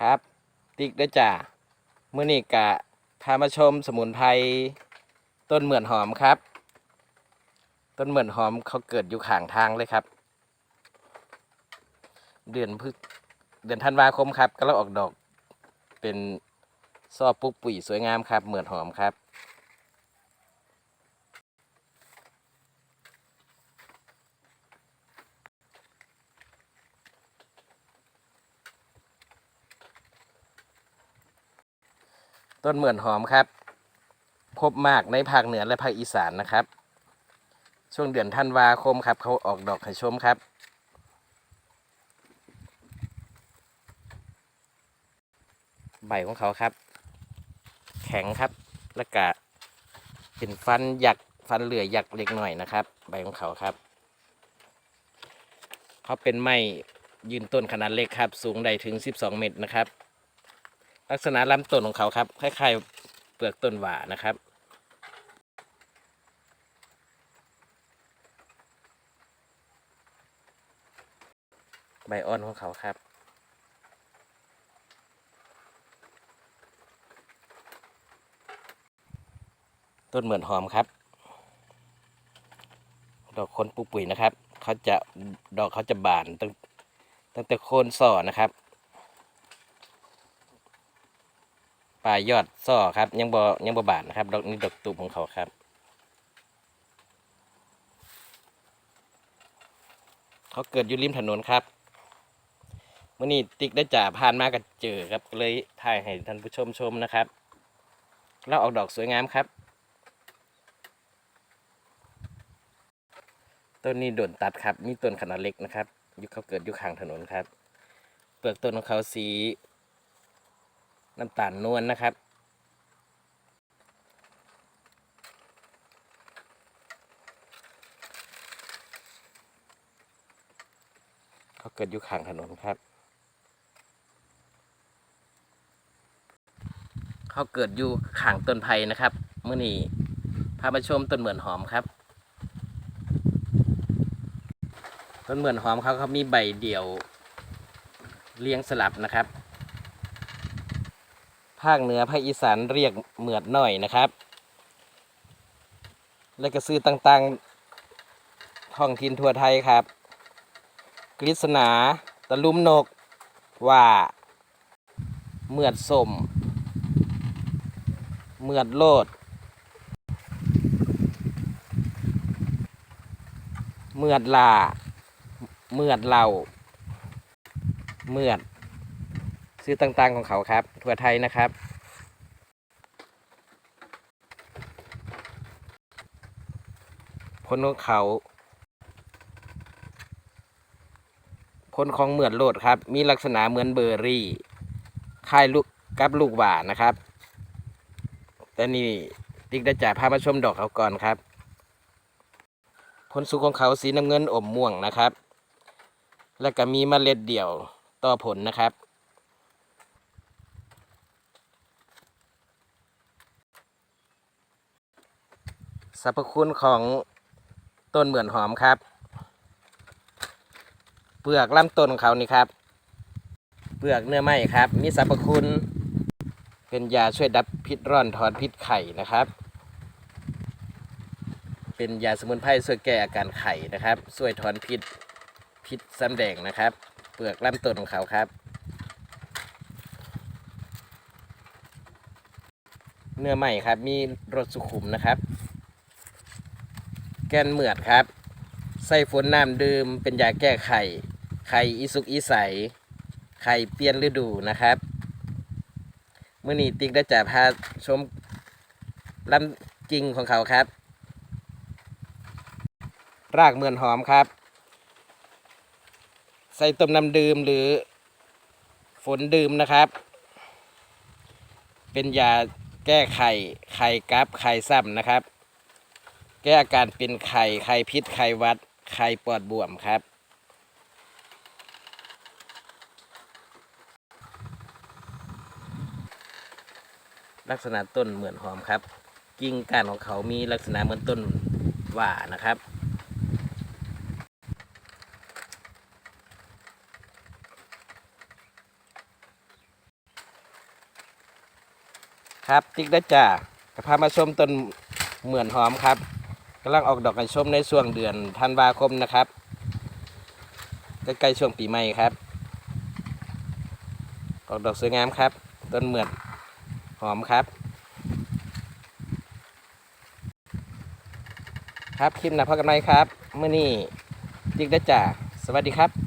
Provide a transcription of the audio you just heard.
ครับ ติ๊กได้จ้าเมื่อนี้กะพามาชมสมุนไพรต้นเหมือนหอมครับ ต้นเหมือนหอมเขาเกิดอยู่ข่างทางเลยครับ เดือนพฤษเดือนธันวาคมครับก็แล้วออกดอกเป็นซอปุ๊กปุ๋ยสวยงามครับ เหมือนหอมครับ ต้นเหมือนหอมครับ พบมากในภาคเหนือและภาคอีสานนะครับ ช่วงเดือนธันวาคมครับ เขาออกดอกให้ชมครับ ใบของเขาครับ แข็งครับแล้วก็เป็นฟันหยักฟันเหลือหยักเล็กหน่อยนะครับ ใบของเขาครับ เขาเป็นไม้ยืนต้นขนาดเล็กครับ สูงได้ถึง 12 เมตรนะครับ ลักษณะลำต้นของเขาครับ คล้ายๆเปลือกต้นหว่านะครับ ใบอ่อนของเขาครับต้นเหมือนหอมครับ ดอกคนปุปุ๋ยนะครับ เขาจะดอกเขาจะบานตั้งตั้งแต่โคนส่อนะครับ ปลายยอดซ่อครับ ยังบ่ยังบ่บานนะครับ ดอกนี้ดอกตุ่มของเขาครับ เขาเกิดอยู่ริมถนนครับเมื่อนี้ติ๊กได้จ่าผ่านมาก็เจอครับก็เลยถ่ายให้ท่านผู้ชมชมนะครับแล้วออกดอกสวยงามครับต้นนี้โดนตัดครับ มีต้นขนาดเล็กนะครับยู่เขาเกิดอยู่ข้างถนนครับ เปลือกต้นของเขาสี น้ำตาลนวลนะครับ เขาเกิดอยู่ข้างถนนครับเขาเกิดอยู่ข้างต้นไผ่นะครับเมื่อนี้พามาชมต้นเหมือนหอมครับต้นเหมือนหอมเขาเขามีใบเดี่ยวเลี้ยงสลับนะครับ ภาคเหนือภาคอีสานเรียกเหมือดหน่อยนะครับ และก็ซื้อต่างๆท้องถิ่นทั่วไทยครับ กฤษณาตะลุมนกว่าเหมือดสมเหมือดโลดเหมือดลาเหมือดเหล่าเหมือด ซื้อต่างๆของเขาครับ ทั่วไทยนะครับ ผลของเขาผลของเหมือนโลดครับ มีลักษณะเหมือนเบอร์รี่คล้ายลูกกับลูกหวานนะครับ แต่นี่ติ๊กได้จ่ายพามาชมดอกเขาก่อนครับ ผลสุกของเขาสีน้ำเงินอมม่วงนะครับ แล้วก็มีเมล็ดเดี่ยวต่อผลนะครับ สรรพคุณของต้นเหมือนหอมครับ เปลือกลำต้นของเขานี่ครับ เปลือกเนื้อไม้ครับ มีสรรพคุณ เป็นยาช่วยดับพิษร้อนถอนพิษไข่นะครับ เป็นยาสมุนไพรช่วยแก้อาการไข่นะครับช่วยถอนพิษพิษซ้ำแดงนะครับ เปลือกลำต้นของเขาครับ เนื้อใหม่ครับ มีรสสุขุมนะครับ กนเหมือดครับ ใส่ฝนน้ำดื่มเป็นยาแก้ไข่ ไข่อีสุกอีใส ไข่เปลี่ยนฤดูนะครับเมื่อนี้ติ๊กได้จ่าพาชมลำจริงของเขาครับ รากเหมือนหอมครับ ใส่ต้มน้ำดื่มหรือฝนดื่มนะครับ เป็นยาแก้ไข่ไข่กับไข่ซ้ำนะครับ แก้อาการเป็นไข่ไข่พิษไข่วัดไข่ปอดบวมครับ ลักษณะต้นเหมือนหอมครับ กิ่งก้านของเขามีลักษณะเหมือนต้นหว่านะครับครับ ติ๊กได้จ้าจะพามาชมต้นเหมือนหอมครับ กำลังออกดอกกันชมในช่วงเดือนธันวาคมนะครับใกล้ๆช่วงปีใหม่ครับ ออกดอกสวยงามครับ ต้นเหมือนหอมครับ ครับคลิปหน้าพบกันไหมครับเมื่อนี้ติ๊กได้จ่าสวัสดีครับ